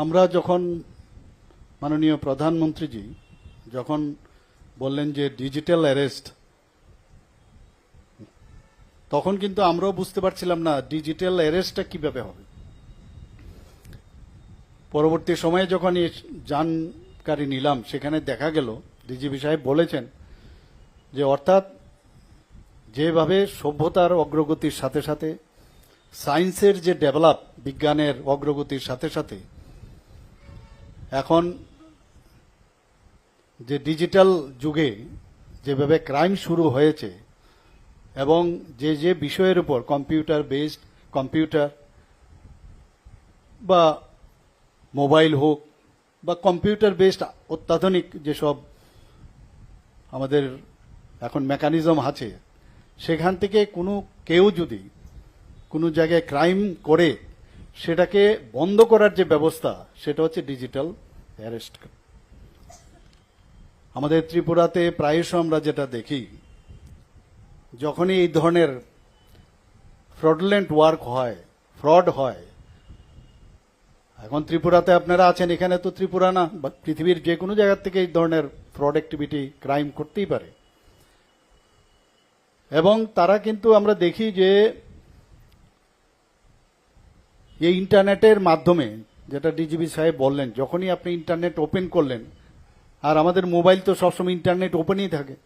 আমরা যখন মাননীয় প্রধানমন্ত্রীজি যখন বললেন যে ডিজিটাল অ্যারেস্ট, তখন কিন্তু আমরাও বুঝতে পারছিলাম না ডিজিটাল অ্যারেস্টটা কীভাবে হবে। পরবর্তী সময়ে যখন জানকারি নিলাম, সেখানে দেখা গেল, ডিজিপি সাহেব বলেছেন যে অর্থাৎ যেভাবে সভ্যতার অগ্রগতির সাথে সাথে সায়েন্সের যে ডেভেলপ, বিজ্ঞানের অগ্রগতির সাথে সাথে এখন যে ডিজিটাল যুগে যেভাবে ক্রাইম শুরু হয়েছে এবং যে যে বিষয়ের উপর কম্পিউটার বেসড কম্পিউটার বা মোবাইল হোক বা কম্পিউটার বেসড অত্যাধুনিক যেসব আমাদের এখন মেকানিজম আছে, সেখান থেকে কোনো কেউ যদি কোনো জায়গায় ক্রাইম করে সেটাকে বন্ধ করার যে ব্যবস্থা, সেটা হচ্ছে ডিজিটাল অ্যারেস্ট আমাদের ত্রিপুরাতে প্রায়শ আমরা যেটা দেখি, যখনই এই ধরনের ফ্রডলেন্ট ওয়ার্ক হয় ফ্রড হয়, এখন ত্রিপুরাতে আপনারা আছেন, এখানে তো ত্রিপুরা না, বা পৃথিবীর যে কোনো জায়গার থেকে এই ধরনের ফ্রড অ্যাক্টিভিটি ক্রাইম করতেই পারে। এবং তারা কিন্তু আমরা দেখি যে এই ইন্টারনেটের মাধ্যমে, যেটা ডিজিবি সাহেব বললেন, যখনই আপনি ইন্টারনেট ওপেন করলেন, আর আমাদের মোবাইল তো সবসময় ইন্টারনেট ওপেনই থাকে।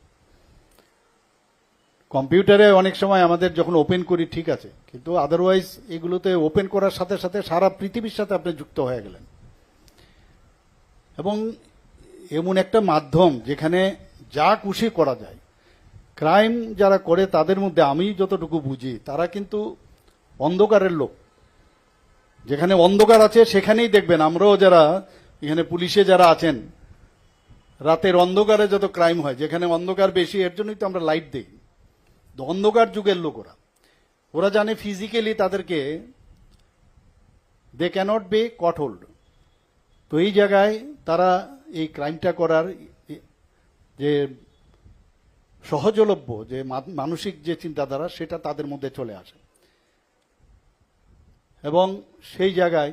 কম্পিউটারে অনেক সময় আমাদের যখন ওপেন করি, ঠিক আছে, কিন্তু আদারওয়াইজ এগুলোতে ওপেন করার সাথে সাথে সারা পৃথিবীর সাথে আপনি যুক্ত হয়ে গেলেন। এবং এমন একটা মাধ্যম যেখানে যা খুশি করা যায়। ক্রাইম যারা করে, তাদের মধ্যে আমি যতটুকু বুঝি, তারা কিন্তু অন্ধকারের লোক। যেখানে অন্ধকার আছে, সেখানেই দেখবেন। আমরাও যারা, এখানে পুলিশে যারা আছেন, রাতের অন্ধকারে যত ক্রাইম হয়, যেখানে অন্ধকার বেশি, এর জন্যই তো আমরা লাইট দিই অন্ধকার যুগের লোক ওরা। ওরা জানে ফিজিক্যালি তাদেরকে দে ক্যানট বি কটহোল্ড তো এই জায়গায় তারা এই ক্রাইমটা করার যে সহজলভ্য, যে মানসিক যে চিন্তাধারা, সেটা তাদের মধ্যে চলে আসে। এবং সেই জায়গায়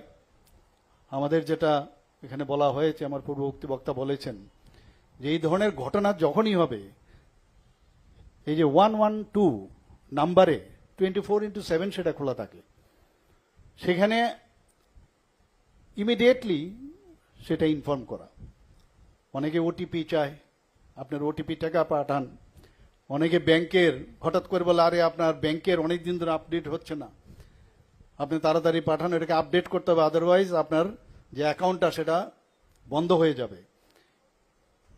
আমাদের যেটা এখানে বলা হয়েছে, আমার পূর্ববর্তী বক্তা বলেছেন, যে এই ধরনের ঘটনা যখনই হবে, এই যে ওয়ান ওয়ান টু নাম্বারে টোয়েন্টি ফোর ইন্টু সেভেন সেটা খোলা থাকে, সেখানে ইমিডিয়েটলি সেটা ইনফর্ম করা। অনেকে ওটিপি চায়, আপনার ওটিপি টাকা পাঠান। অনেকে ব্যাংকের, হঠাৎ করে বলে, আরে আপনার ব্যাংকের অনেক দিন ধরে আপডেট হচ্ছে না। আপনি তাড়াতাড়ি পাঠান, এটাকে আপডেট করতে হবে আদারওয়াইজ আপনার যে অ্যাকাউন্টটা সেটা বন্ধ হয়ে যাবে।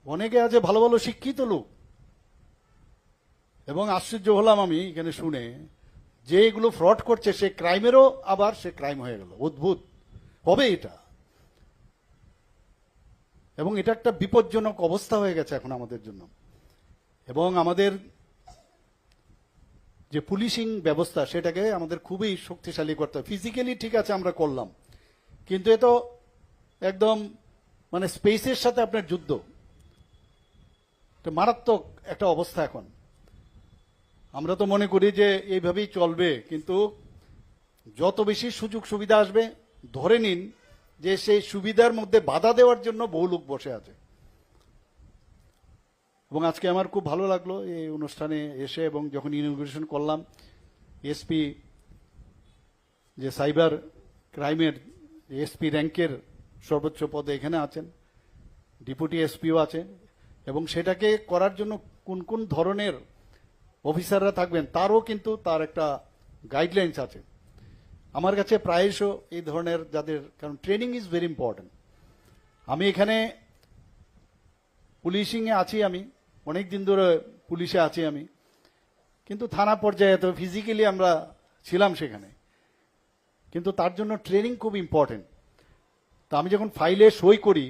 অনেকে আছে ভালো ভালো শিক্ষিত লোক। এবং আশ্চর্য হলাম আমি এখানে শুনে, যে এগুলো ফ্রড করছে, সে ক্রাইমেরও আবার সে ক্রাইম হয়ে গেল। অদ্ভুত। হবে এটা। এবং এটা একটা বিপজ্জনক অবস্থা হয়ে গেছে এখন আমাদের জন্য। এবং আমাদের যে পুলিশিং ব্যবস্থা, সেটাকে আমাদের খুবই শক্তিশালী করতে হবে ফিজিক্যালি ঠিক আছে, আমরা করলাম। কিন্তু এ তো একদম মানে স্পেসের সাথে আপনার যুদ্ধ। মারাত্মক একটা অবস্থা এখন। আমরা তো মনে করি যে এইভাবেই চলবে, কিন্তু যত বেশি সুযোগ সুবিধা আসবে, ধরে নিন যে সেই সুবিধার মধ্যে বাধা দেওয়ার জন্য বহু লোক বসে আছে। এবং আজকে আমার খুব ভালো লাগল এই অনুষ্ঠানে এসে এবং যখন ইনোগ্রেশন করলাম এসপি যে সাইবার ক্রাইমের এসপি র্যাঙ্কের সর্বোচ্চ পদে এখানে আছেন ডেপুটি এসপিও আছে এবং সেটাকে করার জন্য কোন কোন ধরনের অফিসাররা থাকবেন তারও কিন্তু তার একটা গাইডলাইন্স আছে। আমার কাছে প্রায়শ এই ধরনের যাদের, কারণ ট্রেনিং ইজ ভেরি ইম্পর্টেন্ট আমি এখানে পুলিশিংয়ে আছি আমি অনেক দিন ধরে পুলিশে আছি আমি। কিন্তু থানা পর্যায়ে তো ফিজিক্যালি আমরা ছিলাম সেখানে। কিন্তু তার জন্য ট্রেনিং খুব ইম্পর্টেন্ট তো আমি যখন ফাইলে সই করি